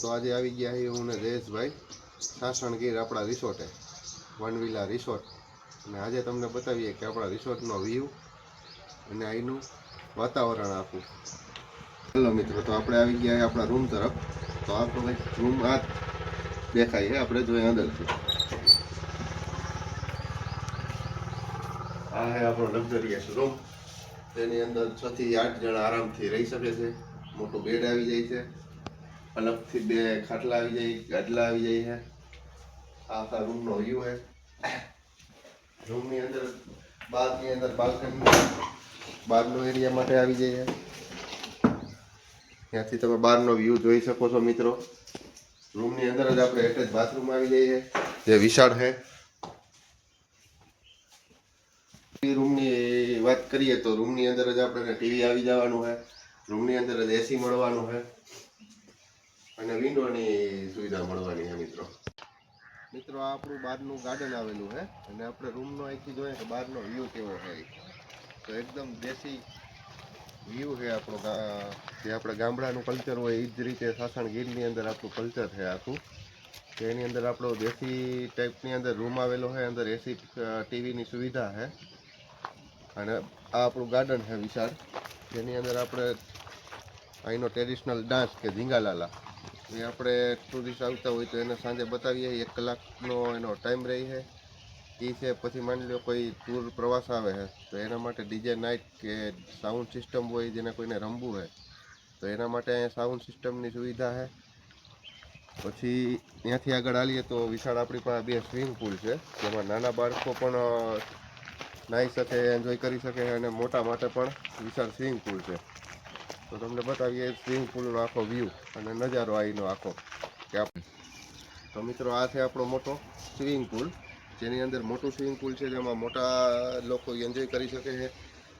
તો આજે આવી ગયા છીએ હું ને જયેશભાઈ. સાસણગીર આપણા રિસોર્ટે વનવિલા રિસોર્ટ અને આજે તમને બતાવીએ કે આપણા રિસોર્ટનો વ્યૂ અને અહીંનું વાતાવરણ આખું. હેલો મિત્રો, તો આપણે આવી ગયા આપણા રૂમ તરફ. તો આપણો એક રૂમ આ દેખાય છે. આપણે જોઈએ અંદરથી. આ છે આપણો લક્ઝરિયસ રૂમ તેની અંદર છ થી આઠ જણા આરામથી રહી શકે છે. મોટું બેડ આવી જાય છે. અલગથી બે ખાટલા આવી જાય ગાડલા આવી જાય છે. આખા રૂમનો વ્યૂ છે. રૂમની અંદર બહારની અંદર બાલ્કની બહારનો એરિયા માટે આવી જાય ત્યાંથી તમે બહારનો વ્યૂ જોઈ શકો છો, મિત્રો. રૂમની અંદર જ આપણે એટેચ બાથરૂમ આવી છે. જે વિશાળ છે. રૂમની વાત કરીએ તો રૂમની અંદર જ આપણે ટીવી આવી જવાનું છે. રૂમની અંદર જ એસી મળવાનું છે. અને વિન્ડોની સુવિધા મળવાની છે મિત્રો. મિત્રો, આ આપણું બહારનું ગાર્ડન આવેલું છે અને આપણે રૂમનો અહીંથી જોઈએ કે બહારનો વ્યૂ કેવો હોય. તો એકદમ દેશી વ્યૂ છે આપણો જે આપણે ગામડાનું કલ્ચર હોય એ જ રીતે સાસણ ગીરની અંદર આપણું કલ્ચર છે આખું. તેની અંદર આપણો દેશી ટાઈપની અંદર રૂમ આવેલો છે, અંદર એસી ટીવીની સુવિધા છે. અને આ આપણું ગાર્ડન છે વિશાળ. જેની અંદર આપણે અહીંનો ટ્રેડિશનલ ડાન્સ કે ઝીંગાલાલા. એ આપણે ટુરિસ્ટ આવતા હોય તો એને સાંજે બતાવીએ. એક કલાકનો એનો ટાઈમ રહી છે. એ છે, પછી માની લો કોઈ ટૂર પ્રવાસ આવે છે, તો એના માટે ડીજે નાઇટ કે સાઉન્ડ સિસ્ટમ હોય જેને કોઈને રમવું હોય, તો એના માટે અહીંયા સાઉન્ડ સિસ્ટમની સુવિધા છે. પછી ત્યાંથી આગળ આવીએ તો વિશાળ આપણી પાસે બે સ્વિમિંગ પુલ છે, જેમાં નાના બાળકો પણ, નાહી શકે એન્જોય કરી શકે અને મોટા માટે પણ વિશાળ સ્વિમિંગ પુલ છે. તો તમને બતાવીએ સ્વિમિંગ પુલનો આખો વ્યૂ અને નજારો અહીંનો આખો. કે તો મિત્રો, આ છે આપણો મોટો સ્વિમિંગ પુલ, જેની અંદર મોટું સ્વિમિંગ પુલ છે, જેમાં મોટા લોકો એન્જોય કરી શકે છે.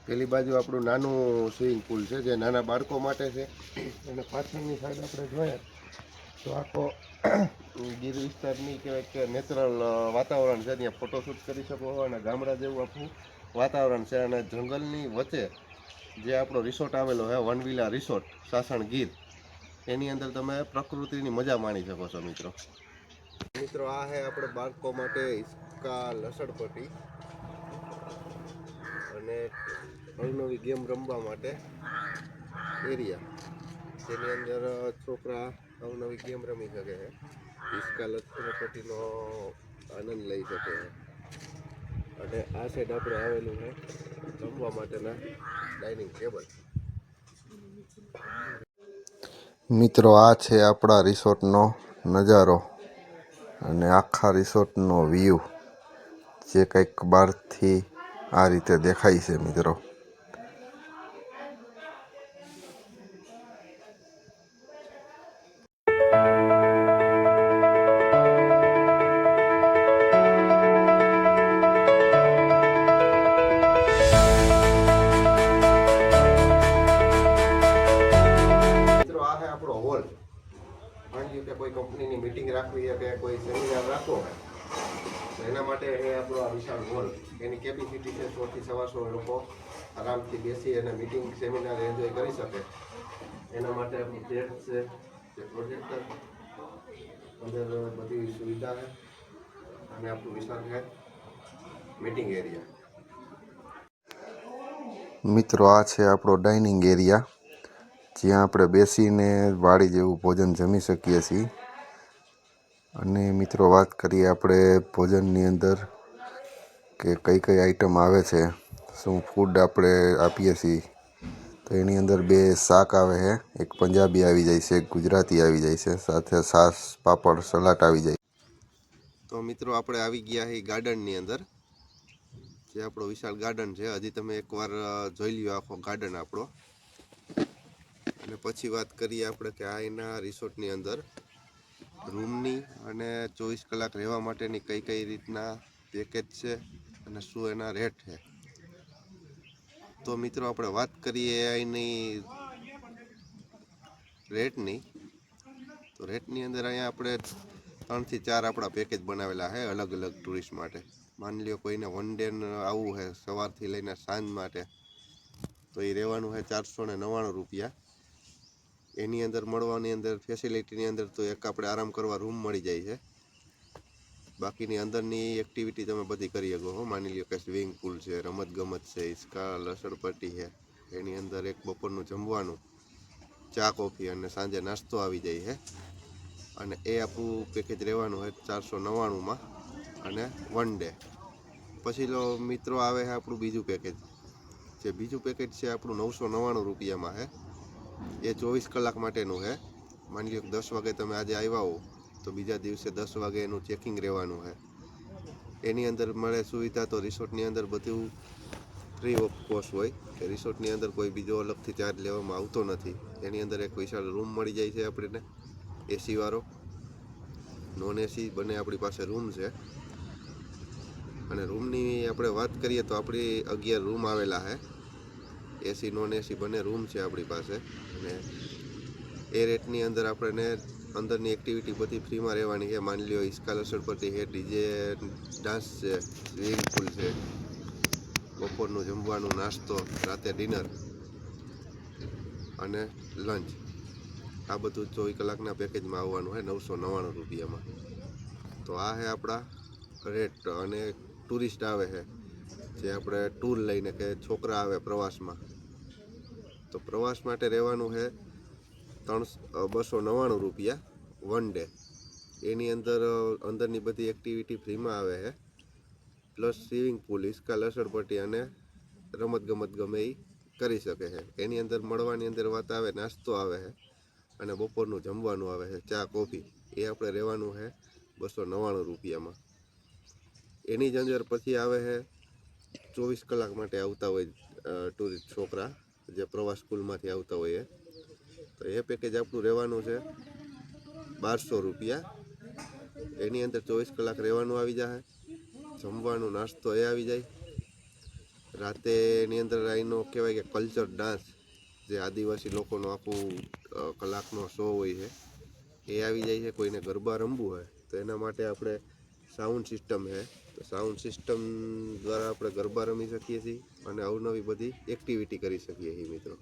પેલી બાજુ આપણું નાનું સ્વિમિંગ પુલ છે, જે નાના બાળકો માટે છે. અને પાછળની સાઈડ આપણે જોઈએ તો આખો ગીર વિસ્તારની કહેવાય કે નેચરલ વાતાવરણ છે. ત્યાં ફોટોશૂટ કરી શકો અને ગામડા જેવું આખું વાતાવરણ છે. અને જંગલની વચ્ચે જે આપણો રિસોર્ટ આવેલો છે વનવિલા રિસોર્ટ સાસણ ગીર, એની અંદર તમે પ્રકૃતિની મજા માણી શકો છો મિત્રો. મિત્રો, આ છે આપણે બાળકો માટે હિસકા લસણપટ્ટી અને અવનવી ગેમ રમવા માટે એરિયા. જેની અંદર છોકરા અવનવી ગેમ રમી શકે છે. હિસકા લસણપટ્ટીનો આનંદ લઈ શકે છે. અને આ સાઈડ આપણે આવેલું છે જમવા માટેના ડાઇનિંગ ટેબલ મિત્રો, આ છે આપણા રિસોર્ટનો નજારો અને આખા રિસોર્ટનો વ્યૂ જે કંઈક બહારથી આ રીતે દેખાય છે, મિત્રો. કોઈ કંપનીની મિટિંગ રાખવી છે કે કોઈ સેમિનાર રાખવો હોય એના માટે એ આપણો આ વિશાળ હોલ એની કેપેસિટી છે સોથી સવાસો લોકો આરામથી બેસી અને મિટિંગ સેમિનાર એન્જોય કરી શકે. એના માટે ચેર છે, જે પ્રોજેક્ટર અંદર બધી સુવિધા છે અને આપણું વિશાળ છે મિટિંગ એરિયા મિત્રો, આ છે આપણો ડાઇનિંગ એરિયા જ્યાં આપણે બેસીને વાડી જેવું ભોજન જમી શકીએ છીએ. અને મિત્રો, વાત કરીએ આપણે ભોજનની અંદર કે કઈ કઈ આઈટમ આવે છે, શું ફૂડ આપણે આપીએ છીએ. તો એની અંદર બે શાક આવે છે. એક પંજાબી આવી જાય છે, એક ગુજરાતી આવી જાય છે, સાથે સાસ પાપડ, સલાડ આવી જાય. તો મિત્રો, આપણે આવી ગયા છીએ ગાર્ડનની અંદર, જે આપણો વિશાળ ગાર્ડન છે. હજી તમે એકવાર જોઈ લ્યો આખો ગાર્ડન આપણો. અને પછી વાત કરીએ આપણે કે આ એના રિસોર્ટની અંદર રૂમની અને ચોવીસ કલાક રહેવા માટેની કઈ કઈ રીતના પેકેજ છે અને શું એના રેટ છે. તો મિત્રો આપણે વાત કરીએ અહીંની રેટની તો રેટની અંદર અહીંયા આપણે ત્રણથી ચાર આપણા પેકેજ બનાવેલા છે અલગ અલગ ટુરિસ્ટ માટે. માની લ્યો કોઈને વન ડે આવવું છે સવારથી લઈને સાંજ માટે, તો એ રહેવાનું છે ચારસો ને નવ્વાણું રૂપિયા. એની અંદર, મળવાની અંદર ફેસિલિટીની અંદર તો એક આપણે આરામ કરવા રૂમ મળી જાય છે. બાકીની અંદરની એક્ટિવિટી તમે બધી કરી શકો હો. માની લ્યો કે સ્વિમિંગ પુલ છે રમત ગમત છે હિસકા લસણપટ્ટી છે. એની અંદર એક બપોરનું જમવાનું, ચા, કોફી અને સાંજે નાસ્તો આવી જાય છે. અને એ આપણું પેકેજ રહેવાનું હોય ચારસો નવ્વાણુંમાં અને વન ડે પછી લો મિત્રો, આવે છે આપણું બીજું પેકેજ જે બીજું પેકેજ છે આપણું નવસો નવ્વાણું રૂપિયામાં છે. એ ચોવીસ કલાક માટેનું છે માની લો દસ વાગે તમે આજે આવ્યા હો તો બીજા દિવસે દસ વાગે એનું ચેકિંગ રહેવાનું છે એની અંદર મળે સુવિધા તો રિસોર્ટની અંદર બધું ફ્રી ઓફ કોસ્ટ હોય, કે રિસોર્ટની અંદર કોઈ બીજો અલગથી ચાર્જ લેવામાં આવતો નથી. એની અંદર એક વિશાળ રૂમ મળી જાય છે આપણને એસીવાળો નોન એસી બંને આપણી પાસે રૂમ છે. અને રૂમની આપણે વાત કરીએ તો આપણી અગિયાર રૂમ આવેલા છે એસી નોન એસી બંને રૂમ છે આપણી પાસે. અને એ રેટની અંદર આપણને અંદરની એક્ટિવિટી બધી ફ્રીમાં રહેવાની છે. માની લ્યો હિસકા પરથી હે, ડીજે ડાન્સ છે, સ્વિમિંગ પુલ છે, બપોરનું જમવાનું, નાસ્તો, રાતે ડિનર અને લંચ આ બધું ચોવીસ કલાકના પેકેજમાં આવવાનું છે નવસો નવ્વાણું રૂપિયામાં. તો આ છે આપણા રેટ અને ટુરિસ્ટ આવે છે જે આપણે ટૂર લઈને કે છોકરા આવે પ્રવાસમાં. તો પ્રવાસ માટે રહેવાનું છે ત્રણસો બસો નવ્વાણું રૂપિયા વન ડે. એની અંદર અંદરની બધી એક્ટિવિટી ફ્રીમાં આવે છે. પ્લસ સ્વિમિંગ પુલ હિસકા લસણપટ્ટી અને રમત ગમત ગમે એ કરી શકે છે. એની અંદર મળવાની અંદર વાત આવે, નાસ્તો આવે છે અને બપોરનું જમવાનું આવે છે, ચા, કોફી. એ આપણે રહેવાનું છે બસો નવ્વાણું રૂપિયામાં. એની જ અંદર પછી આવે છે ચોવીસ કલાક માટે આવતા હોય ટુરિસ્ટ છોકરા જે પ્રવાસ સ્કૂલમાંથી આવતા હોય એ. તો એ પેકેજ આપણું રહેવાનું છે બારસો રૂપિયા. એની અંદર ચોવીસ કલાક રહેવાનું આવી જાય, જમવાનું નાસ્તો એ આવી જાય. રાતે એની અંદર અહીંનો કહેવાય કે કલ્ચર ડાન્સ જે આદિવાસી લોકોનો આખું કલાકનો શો હોય છે, એ આવી જાય છે, કોઈને ગરબા રમવું હોય, તો એના માટે આપણે સાઉન્ડ સિસ્ટમ છે. તો સાઉન્ડ સિસ્ટમ દ્વારા આપણે ગરબા રમી શકીએ છીએ અને અવનવી બધી એક્ટિવિટી કરી શકીએ છીએ મિત્રો.